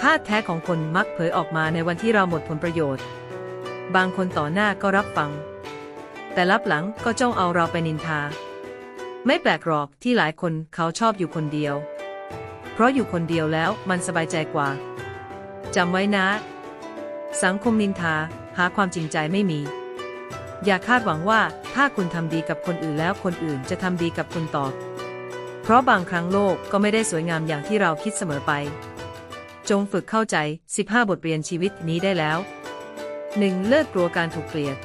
ท่าแท้ของคนมักเผยออกมาในวันที่เราหมดผลประโยชน์ บางคนต่อหน้าก็รับฟัง แต่ลับหลังก็จ้องเอาเราไปนินทา ไม่แปลกหรอกที่หลายคนเขาชอบอยู่คนเดียว เพราะอยู่คนเดียวแล้วมันสบายใจกว่าจำไว้นะ สังคมนินทาหาความจริงใจไม่มี อย่าคาดหวังว่าถ้าคุณทำดีกับคนอื่นแล้วคนอื่นจะทำดีกับคุณตอบ เพราะบางครั้งโลกก็ไม่ได้สวยงามอย่างที่เราคิดเสมอไป จงฝึกเข้าใจ 15 บทเรียนชีวิตนี้ได้แล้ว 1. เลิกกลัวการถูกเกลียด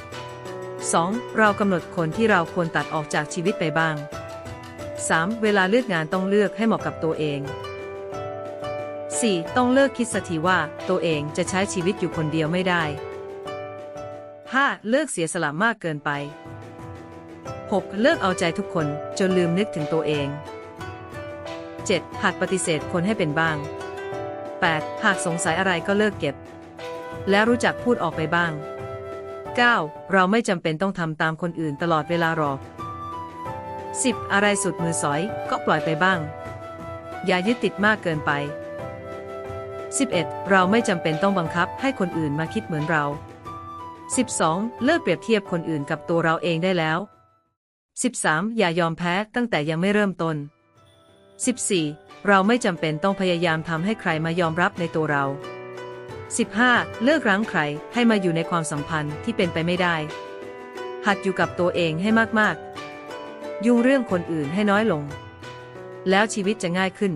2. เรากำหนดคนที่เราควรตัดออกจากชีวิตไปบ้าง 3. เวลาเลือกงานต้องเลือกให้เหมาะกับตัวเอง 4. ต้องเลิกคิดสักทีว่าตัวเองจะใช้ชีวิตอยู่คนเดียวไม่ได้ 5. เลิกเสียสละมากเกินไป 6. เลิกเอาใจทุกคนจนลืมนึกถึงตัวเอง 7. หัดปฏิเสธคนให้เป็นบ้าง 8. หากสงสัยอะไรก็เลิกเก็บ และรู้จักพูดออกไปบ้าง 9. เราไม่จำเป็นต้องทำตามคนอื่นตลอดเวลาหรอก 10. อะไรสุดมือสอยก็ปล่อยไปบ้าง อย่ายึดติดมากเกินไป 11. เราไม่จำเป็นต้องบังคับให้คนอื่นมาคิดเหมือนเรา 12. เลิกเปรียบเทียบคนอื่นกับตัวเราเองได้แล้ว 13. อย่ายอมแพ้ตั้งแต่ยังไม่เริ่มต้น 14. เราไม่จำเป็นต้องพยายามทำให้ใครมายอมรับในตัวเรา 15. เลิกรั้งใครให้มาอยู่ในความสัมพันธ์ที่เป็นไปไม่ได้ หัดอยู่กับตัวเองให้มากๆ ยุ่งเรื่องคนอื่นให้น้อยลง แล้วชีวิตจะง่ายขึ้น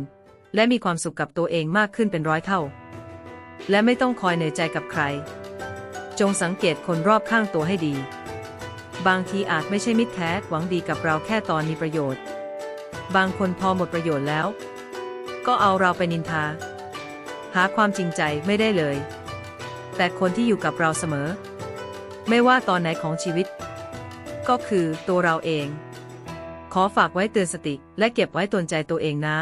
และมีความสุขกับตัวเองมากขึ้นเป็นร้อยเท่า และไม่ต้องคอยเหนื่อยใจกับใคร จงสังเกตคนรอบข้างตัวให้ดี บางทีอาจไม่ใช่มิตรแท้หวังดีกับเราแค่ตอนมีประโยชน์ บางคนพอหมดประโยชน์แล้ว ก็เอาเราไปนินทา หาความจริงใจไม่ได้เลย แต่คนที่อยู่กับเราเสมอ ไม่ว่าตอนไหนของชีวิต ก็คือตัวเราเอง ขอฝากไว้เตือนสติและเก็บไว้ตนใจตัวเองนะ